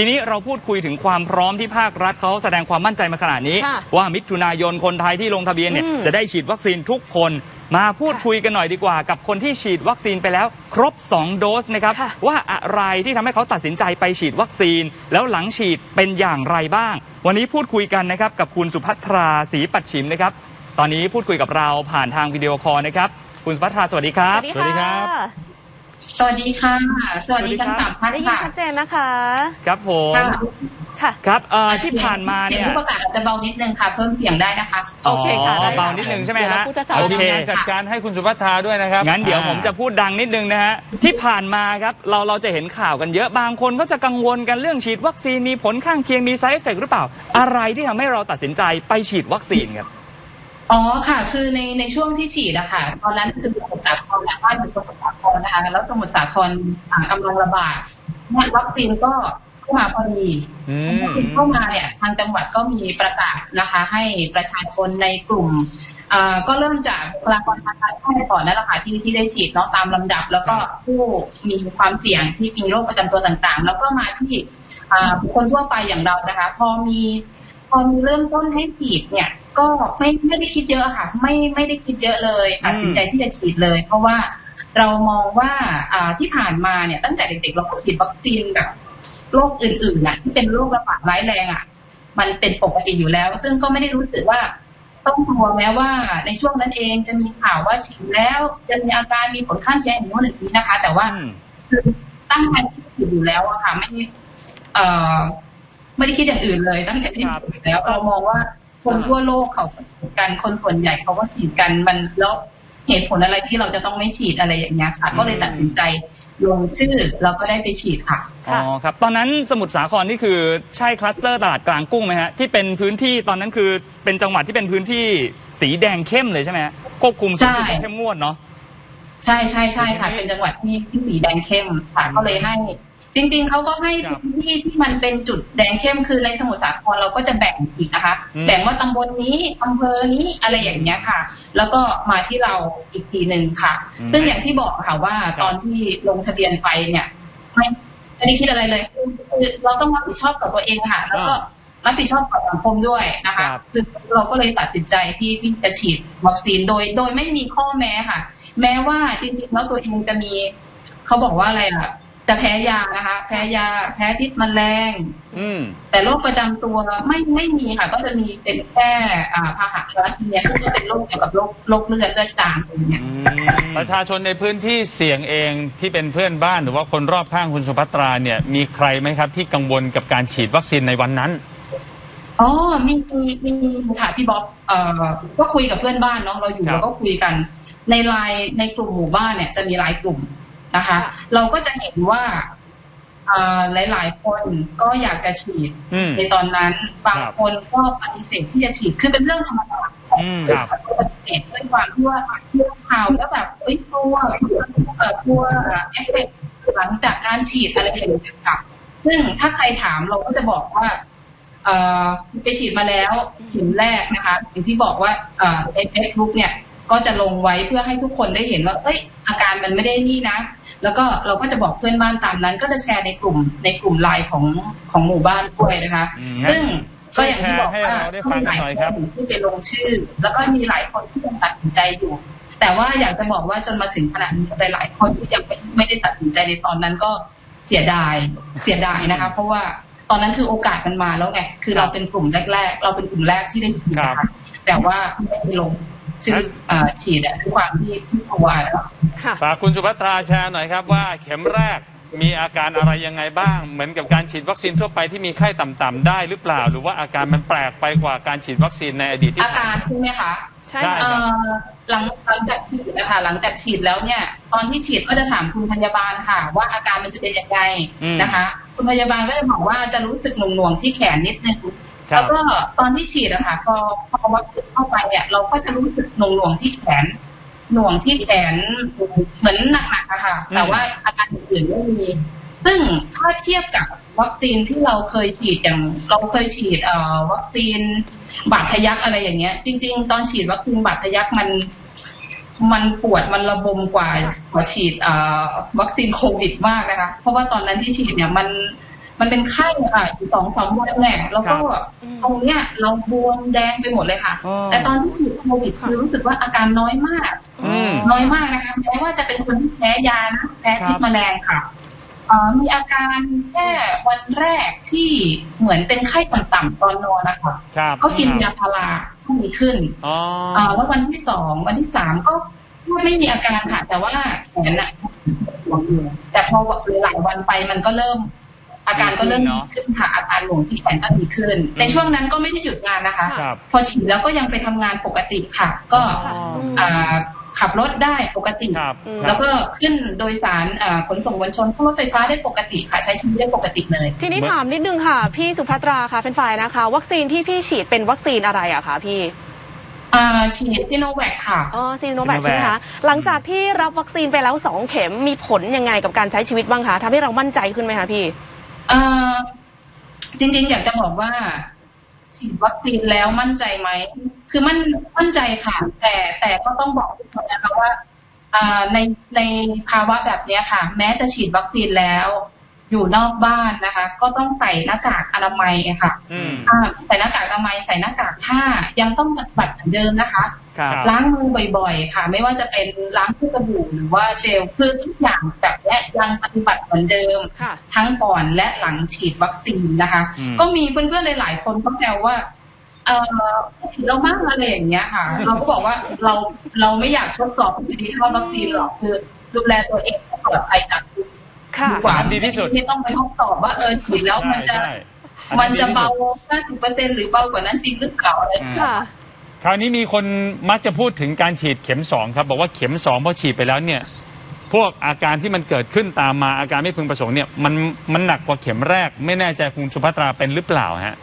ทีนี้เราพูดคุยถึงความพร้อมที่ภาครัฐเขาแสดงความมั่นใจมาขนาดนี้ ค่ะว่ามิถุนายนคนไทยที่ลงทะเบียนเนี่ยอืม จะได้ฉีดวัคซีนทุกคน มาพูดคุยกันหน่อยดีกว่า กับคนที่ฉีดวัคซีนไปแล้ว ครบ 2 โดสนะครับ ค่ะ ว่าอะไรที่ทำให้เขาตัดสินใจไปฉีดวัคซีน แล้วหลังฉีดเป็นอย่างไรบ้าง วันนี้พูดคุยกันนะครับกับคุณสุภัทราศรีปัดชิมนะครับ ตอนนี้พูดคุยกับเราผ่านทางวิดีโอคอลนะครับ คุณสุภัทราสวัสดีครับ สวัสดีค่ะ สวัสดีค่ะ สวัสดีทั้งสวัสดีครับสามท่านได้ยินค่ะชัดเจนนะคะ ครับผมค่ะค่ะครับเอ่อที่ผ่านมาเสียเนี่งยผู้ประกาศอาจจะเบานิดนึงค่ะ เพิ่มเสียงได้นะคะ โอเคค่ะอ๋อได้ค่ะเบานิดนึงใช่ไหมเดี๋ยวฮะเราพูดช้าๆ โอทีเคมงานจัดการให้คุณสุภัทราด้วยนะครับงั้นเดี๋ยวผมจะพูดดังนิดนึงนะฮะที่ผ่านมาครับเราเราจะเห็นข่าวกันเยอะบางคนก็จะกังวลกันเรื่องฉีดวัคซีนมีผลข้างเคียงมี side effect หรือเปล่า อะไรที่ทำให้เราตัดสินใจไปฉีดวัคซีนครับ อ๋อค่ะคือในในช่วงที่ฉีดอะค่ะ ตอนนั้นคือสมุทรสาครและบ้านอยู่สมุทรสาครนะคะ แล้วสมุทรสาครอ่าลังระบาดเนี่ยวัคซีนก็เข้ามาพอดีวัคซีนเข้ามาเนี่ยทางจังหวัดก็มีประกาศนะคะ ให้ประชาชนในกลุ่มอ่าก็เริ่มจากบุคลากรทางการแพทย์ก่อนนั่นแหละค่ะที่ที่ได้ฉีดเนาะตามลำดับ แล้วก็ผู้มีความเสี่ยงที่มีโรคประจำตัวต่างๆ แล้วก็มาที่อ่าบุคคลทั่วไปอย่างเรานะคะ พอมีพอมีเริ่มต้นให้ฉีดเนี่ย ก็ไม่ไม่ได้คิดเยอะค่ะ ไม่ไม่ได้คิดเยอะเลยตัดสินใจที่จะฉีดเลย เพราะว่าเรามองว่าอ่าที่ผ่านมาเนี่ย ตั้งแต่เด็กๆเราก็ฉีดวัคซีนแบบโรคอื่นๆน่ะที่เป็นโรคระบาดร้ายแรงอะ มันเป็นปกติอยู่แล้ว ซึ่งก็ไม่ได้รู้สึกว่าต้องกลัวแม้ว่าในช่วงนั้นเองจะมีข่าวว่าฉีดแล้วจะมีอาการมีผลข้างเคียงอย่างโน้นอย่างนี้นะคะ แต่ว่าอืมคือตั้งใจที่จะฉีดอยู่แล้วอะค่ะ ไม่เอ่อไม่ได้คิดอย่างอื่นเลย ตั้งใจที่จะฉีดอยู่แล้วเรามองว่า คนทั่วโลกเขาก็ฉีดกันคนส่วนใหญ่เขาก็ฉีดกันมันแล้วเหตุผลอะไรที่เราจะต้องไม่ฉีดอะไรอย่างเงี้ยค่ะ ก็เลยตัดสินใจลงชื่อแล้วก็ได้ไปฉีดค่ะอ๋อครับ ตอนนั้นสมุทรสาครนี่คือใช่คลัสเตอร์ตลาดกลางกุ้งไหมฮะที่เป็นพื้นที่ตอนนั้นคือเป็นจังหวัดที่เป็นพื้นที่สีแดงเข้มเลยใช่ไหมฮะควบคุมสูงสุดใช่เข้มงวดเนาะใช่ใช่ใช่ค่ะ เป็นจังหวัดที่ที่สีแดงเข้มค่ะก็เลยให้ จริง ๆเขาก็ให้ครับพื้นที่ที่มันเป็นจุดแดงเข้มคือในสมุทรสาครเราก็จะแบ่งอีกนะคะอืมแบ่งว่าตำบลนี้อำเภอนี้อะไรอย่างเงี้ยค่ะ แล้วก็มาที่เราอีกทีหนึ่งค่ะ ซึ่งอย่างที่บอกค่ะว่าตอนที่ลงทะเบียนไปเนี่ยไม่ไม่ได้คิดอะไรเลยคือคือเราต้องรับผิดชอบกับตัวเองค่ะ แล้วก็รับผิดชอบกับสังคมด้วยนะคะครับคือเราก็เลยตัดสินใจที่ที่จะฉีดวัคซีนโดย โดยไม่มีข้อแม้ค่ะ แม้ว่าจริงๆแล้วตัวเองจะมี เขาบอกว่าอะไรล่ะ จะแพ้ยานะคะ แพ้ยา แพ้พิษแมลงอืมแต่โรคประจำตัวไม่ไม่มีค่ะ ก็จะมีเป็นแค่อ่าพาหะทาราซีเมียซึ่งก็เป็นโรคเกี่ยวกับโรคโรคเลือดเลือดจางอะไรอย่างเงี้ยประชาชนในพื้นที่เสี่ยงเองที่เป็นเพื่อนบ้านหรือว่าคนรอบข้างคุณสุภัตราเนี่ยมีใครไหมครับที่กังวลกับการฉีดวัคซีนในวันนั้นอ๋อมีมีมีค่ะพี่บ๊อบเอ่อก็คุยกับเพื่อนบ้านเนาะเราอยู่ครับเราก็คุยกัน ในไลน์ในกลุ่มหมู่บ้านเนี่ยจะมีหลายกลุ่ม นะคะ เราก็จะเห็นว่าเอ่อหลาย ๆ คนก็อยากจะฉีดอืมในตอนนั้น บางครับคนก็ปฏิเสธที่จะฉีดคือเป็นเรื่องธรรมดาของอืมคนครับปฏิเสธด้วยความที่ว่าเรื่องข่าวแล้วแบบเอ้ยกลัวเอ่อกลัวเอฟเฟกต์หลังจากการฉีดอะไรอย่างเงี้ยค่ะซึ่งถ้าใครถามเราก็จะบอกว่าเอ่อไปฉีดมาแล้วเข็มแรกนะคะอย่างที่บอกว่าเอ่อในเฟซบุ๊กเนี่ย ก็จะลงไว้เพื่อให้ทุกคนได้เห็นว่า เอ้ย อาการมันไม่ได้นี่นะ แล้วก็เราก็จะบอกเพื่อนบ้านตามนั้น ก็จะแชร์ในกลุ่มในกลุ่มไลน์ของของหมู่บ้านด้วยนะคะอืมซึ่งก็อย่างที่บอกว่าช่วยแชร์ให้เราได้ฟังกันหน่อยครับมีหลายคนที่ไปลงชื่อ แล้วก็มีหลายคนที่ยังตัดสินใจอยู่ แต่ว่าอยากจะบอกว่าจนมาถึงขนาดนี้หลายๆคนที่ยังไม่ไม่ได้ตัดสินใจในตอนนั้นก็เสียดายเสียดายนะคะ เพราะว่าตอนนั้นคือโอกาสมันมาแล้วไงคือเราเป็นกลุ่มแรก ๆ เราเป็นกลุ่มแรกที่ได้ฉีดนะครัคะบแต่ว่าไม่ได้ลง ชื่อเอ่อฉีดอะด้วยความที่ที่กลัวแล้วค่ะฝากคุณสุภัตราแชร์หน่อยครับว่าเข็มแรกมีอาการอะไรยังไงบ้าง เหมือนกับการฉีดวัคซีนทั่วไปที่มีไข้ต่ำๆได้หรือเปล่า หรือว่าอาการมันแปลกไปกว่าการฉีดวัคซีนในอดีตที่อาผ่านการมาใช่ไหมคะใช่ได้ค่ะเอ่อหลังหลังจากฉีดนะคะหลังจากฉีดแล้วเนี่ย ตอนที่ฉีดก็จะถามคุณพยาบาลค่ะ ว่าอาการมันจะเป็นยังไงอืมนะคะ คุณพยาบาลก็จะบอกว่าจะรู้สึกหน่วงๆที่แขนนิดนึงครับ แล้วก็ตอนที่ฉีดอะค่ะพอพอวัคซีนเข้าไปเนี่ย เราก็จะรู้สึกหน่วงๆที่แขนหน่วงที่แขนเหมือนหนักๆอะค่ะ แต่ว่าอาการอื่นๆไม่มี ซึ่งถ้าเทียบกับวัคซีนที่เราเคยฉีดอย่างเราเคยฉีดเอ่อวัคซีนบาดทะยักอะไรอย่างเงี้ย จริง ๆ ตอนฉีดวัคซีนบาดทะยักมันมันปวดมันระบมกว่ากว่าฉีดเอ่อวัคซีนโควิดมากนะคะ เพราะว่าตอนนั้นที่ฉีดเนี่ยมัน มันเป็นไข้ค่ะอยู่สองสามวันแหละแล้วก็ครับตรงเนี้ยเราบวมแดงไปหมดเลยค่ะอ๋อแต่ตอนที่ฉีดโควิดคือรู้สึกว่าอาการน้อยมากอืมน้อยมากนะคะแม้ว่าจะเป็นคนที่แพ้ยานะแพ้พิษครับแมลงค่ะเอ่อมีอาการแค่วันแรกที่เหมือนเป็นไข้ต่ำๆตอนนอนนะคะครับก็กินยาพาราก็ดีขึ้นอ๋อเอ่อแล้ววันที่สองวันที่สามก็ก็ไม่มีอาการค่ะ แต่ว่าแขนอะหลวมอยู่แต่พอหลายๆวันไปมันก็เริ่ม อาการก็เริ่มดีดีขึ้นเนอะขึ้นค่ะอาการหลวมที่แขนก็ดีขึ้นในช่วงนั้นก็ไม่ได้หยุดงานนะคะ ครับ พอฉีดแล้วก็ยังไปทำงานปกติค่ะ ก็อ๋อ อ่าขับรถได้ปกติ ครับอืม คแล้รับ วก็ขึ้นโดยสารอ่าขนส่งมวลชนขึ้นรถไฟฟ้าได้ปกติค่ะใช้ชีวิตได้ปกติเลย ทีนี้ถามนิดนึงค่ะ พี่สุภัตราค่ะเป็นฝ่ายนะคะ วัคซีนที่พี่ฉีดเป็นวัคซีนอะไรอะคะพี่ อ่าฉีดซิโนแวคค่ะ อ๋อซีโนแวค Sinovac ใช่ไหมคะ หลังจากที่รับวัคซีนไปแล้วสองเข็มมีผลยังไงกับการใช้ชีวิตบ้างคะทำให้เรามั่นใจขึ้นไหมคะพี่ เออจริง ๆ อยากจะบอกว่าฉีดวัคซีนแล้วมั่นใจไหม คือมั่นมั่นใจค่ะ แต่แต่ก็ต้องบอกทุกคนนะคะว่าในในภาวะแบบนี้ค่ะ แม้จะฉีดวัคซีนแล้ว อยู่นอกบ้านนะคะ ก็ต้องใส่หน้ากากอนามัยค่ะอืมอ่าใส่หน้ากากอนามัยใส่หน้ากากผ้ายังต้องปฏิบัติเหมือนเดิมนะคะครับครับล้างมือบ่อย ๆ ค่ะ ไม่ว่าจะเป็นล้างด้วยสบู่หรือว่าเจลเพื่อทุกอย่างแบบเนี้ยยังปฏิบัติเหมือนเดิมค่ะทั้งก่อนและหลังฉีดวัคซีนนะคะอืมก็มีเพื่อนๆหลายๆคนเขาแซวว่าเออฉีดเรามากอะไรอย่างเงี้ยค่ะ เราก็บอกว่าเราเราไม่อยากทดสอบประสิทธิภาพวัคซีนหรอกคือดูแลตัวเองให้ปลอดภัยจากโควิด ค่ะดีกว่าดีที่สุดไม่ต้องไปทดสอบว่าเออฉีดแล้วมันจะใช่ใช่มันจะอัเบาดีที่สุด50%หรือเบากว่านั้นจริงหรือเปล่าอะไรอย่างเงี้ยค่ะ คราวนี้มีคนมักจะพูดถึงการฉีดเข็มสองครับ บอกว่าเข็มสองพอฉีดไปแล้วเนี่ยพวกอาการที่มันเกิดขึ้นตามมาอาการไม่พึงประสงค์เนี่ยมันมันหนักกว่าเข็มแรก ไม่แน่ใจคุณสุภัตราเป็นหรือเปล่าฮะ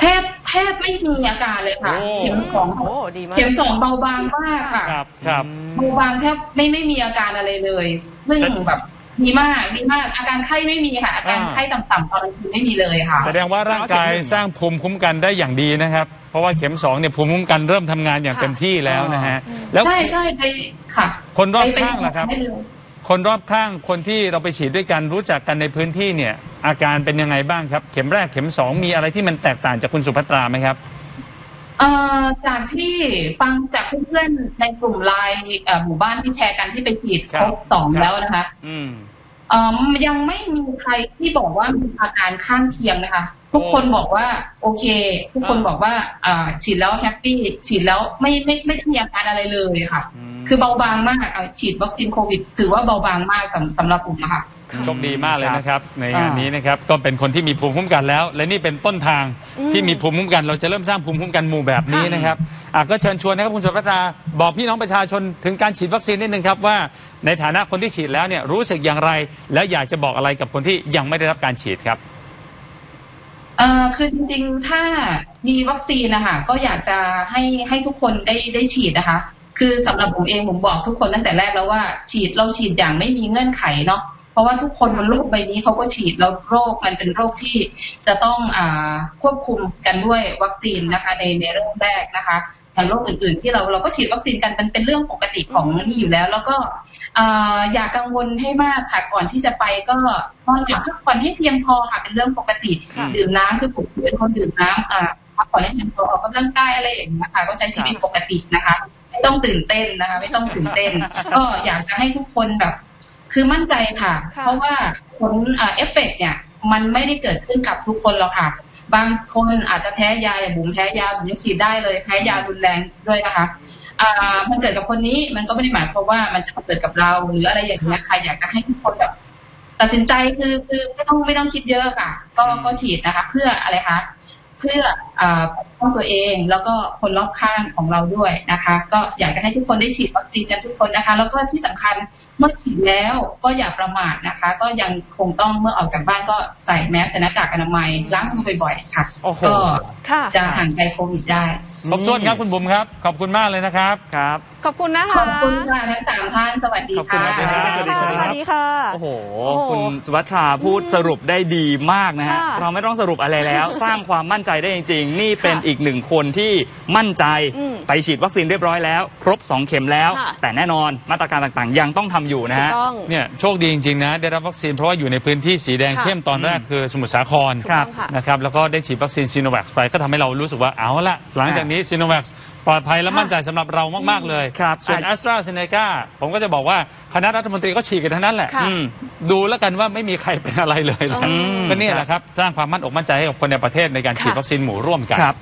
แทบแทบไม่มีอาการเลยค่ะโอ้เข็มสองโอ้ดีมากเข็มสองเบาบางมากค่ะ ครับครับเบาบางแทบไม่ไม่มีอาการอะไรเลยซึ่งใช่แบบ ดีมากดีมาก อาการไข้ไม่มีค่ะอาการอ่าไข้ต่ำๆตอนกลางคืนไม่มีเลยค่ะ แสดงว่าร่างกายสร้างภูมิคุ้มกันได้อย่างดีนะครับ เพราะว่าเข็มสองเนี่ยภูมิคุ้มกันเริ่มทำงานอย่างเต็มที่แล้วนะฮะแล้วใช่ใช่ไปค่ะคนรอบไปไปข้างล่ะครับได้เลยคนรอบข้างคนที่เราไปฉีดด้วยกันรู้จักกันในพื้นที่เนี่ย อาการเป็นยังไงบ้างครับ เข็มแรกเข็มสองมีอะไรที่มันแตกต่างจากคุณสุภัตราไหมครับ เอ่อจากที่ฟังจากเพื่อนๆในกลุ่มไลน์เอ่อหมู่บ้านที่แชร์กันที่ไปฉีดครัคบรบสองครับแล้วนะคะ อืม เอ่อยังไม่มีใครที่บอกว่ามีอาการข้างเคียงนะคะ ทุกคนบอกว่า โอเค ทุกคนอ่าบอกว่าอ่าฉีดแล้วแฮปปี้ฉีดแล้วไม่ไม่ไม่ได้มีอาการอะไรเลยค่ะอืมคือเบาบางมากเอาฉีดวัคซีนโควิด ถือว่าเบาบางมากสำสำหรับผมอะค่ะโชคดีมากเลยนะครับ ในงานอ่านี้นะครับก็เป็นคนที่มีภูมิคุ้มกันแล้ว และนี่เป็นต้นทางอืมที่มีภูมิคุ้มกัน เราจะเริ่มสร้างภูมิคุ้มกันหมู่แบบนี้นะครับ อะก็เชิญชวนนะครับคุณสุภัตราบอกพี่น้องประชาชนถึงการฉีดวัคซีนนิดนึงครับว่า ในฐานะคนที่ฉีดแล้วเนี่ยรู้สึกอย่างไร และอยากจะบอกอะไรกับคนที่ยังไม่ได้รับการฉีดครับเอ่อคือจริงๆ ถ้ามีวัคซีนนะคะก็อยากจะให้ให้ทุกคนได้ได้ฉีดนะคะ คือสำหรับผมเองผมบอกทุกคนตั้งแต่แรกแล้วว่าฉีดเราฉีดอย่างไม่มีเงื่อนไขเนาะเพราะว่าทุกคนบนโลกใบนี้เขาก็ฉีดแล้วโรคมันเป็นโรคที่จะต้องอควบคุมกันด้วยวัคซีนนะคะในในเริ่มแรกนะคะ อย่างโรคอื่นๆ ที่เราเราก็ฉีดวัคซีนกันมันเป็นเรื่องปกติของนี่อยู่แล้ว แล้วก็อ่าอย่ากังวลให้มากค่ะก่อนที่จะไปก็นอนหลับพักผ่อนให้เพียงพอค่ะเป็นเรื่องปกติค่ะดื่มน้ำคือผมเป็นคนดื่มน้ำอ่าพักผ่อนให้เพียงพอออกกำลังกายอะไรอย่างนี้ยค่ะก็ใช้ชีวิตปกตินะคะ ไม่ต้องตื่นเต้นนะคะ ไม่ต้องตื่นเต้น ก็อยากจะให้ทุกคนแบบ คือมั่นใจค่ะค่ะเพราะว่าผลอ่าเอฟเฟกเนี่ย มันไม่ได้เกิดขึ้นกับทุกคนหรอกค่ะ บางคนอาจจะแพ้ยาอย่างบุ๋มแพ้ยาบุ๋มยังฉีดได้เลยแพ้ยารุนแรงด้วยนะคะอ่ามันเกิดกับคนนี้มันก็ไม่ได้หมายความว่ามันจะเกิดกับเราหรืออะไรอย่างเงี้ยค่ะอยากจะให้ทุกคนแบบตัดสินใจคือคือไม่ต้องไม่ต้องคิดเยอะค่ะ ก็ก็ฉีดนะคะ เพื่ออะไรคะเพื่อ อ่าปกป้องตัวเองแล้วก็คนรอบข้างของเราด้วยนะคะ ก็อยากจะให้ทุกคนได้ฉีดวัคซีนกันทุกคนนะคะ แล้วก็ที่สำคัญเมื่อฉีดแล้วก็อย่าประมาทนะคะ ก็ยังคงต้องเมื่อออกจากบ้านก็ใส่แมสใส่หน้ากากอนามัยล้างมือบ่อยๆค่ะโอ้โหก็ค่ะจะห่างไกลโควิดได้ครบถ้วนครับคุณบุ๋มครับ ขอบคุณมากเลยนะครับครับ ขอบคุณนะขคะอบคุณค่ะทั้งสามท่านสวัสดีขอบคุณค่ะครับสวัสดีค่ะสวัสดีค่ะโอ้โหโอ้โหคุณสุภัทราพูดสรุปได้ดีมากนะฮะค่ะเราไม่ต้องสรุปอะไรแล้ว สร้างความมั่นใจได้จริง ๆ นี่เป็นค่ะอีกอีกหนึ่งคนที่มั่นใจอืมไปฉีดวัคซีนเรียบร้อยแล้ว ครบ 2 เข็มแล้วค่ะแต่แน่นอนมาตรการต่างๆ ยังต้องทำอยู่นะถูกฮะต้องเนี่ยโชคดีจริงๆนะได้รับวัคซีนเพราะว่าอยู่ในพื้นที่สีแดงค่ะเข้มตอนแรกคือสมุทรสาครถูกต้องค่ะนะครับแล้วก็ได้ฉีดวัคซีนซีโนแวคไปก็ทำให้เรารู้สึกว่าเอาละหลังจากนี้ซีโนแวคปลอดภัยและค่ะมั่นใจสำหรับเรามากๆเลยครับส่วนอะแอสตราเซเนกาผมก็จะบอกว่าคณะรัฐมนตรีก็ฉีดกันทั้งนั้นแหละค่ะอืมดูแล้วกันว่าไม่มีใครเป็นอะไรเลยนะอืมก็เนี่ยแหละครับสร้างความมั่นอกมั่นใจให้กับคนในประเทศในการฉีดค่ะวัคซีนหมู่ร่วมกันครับ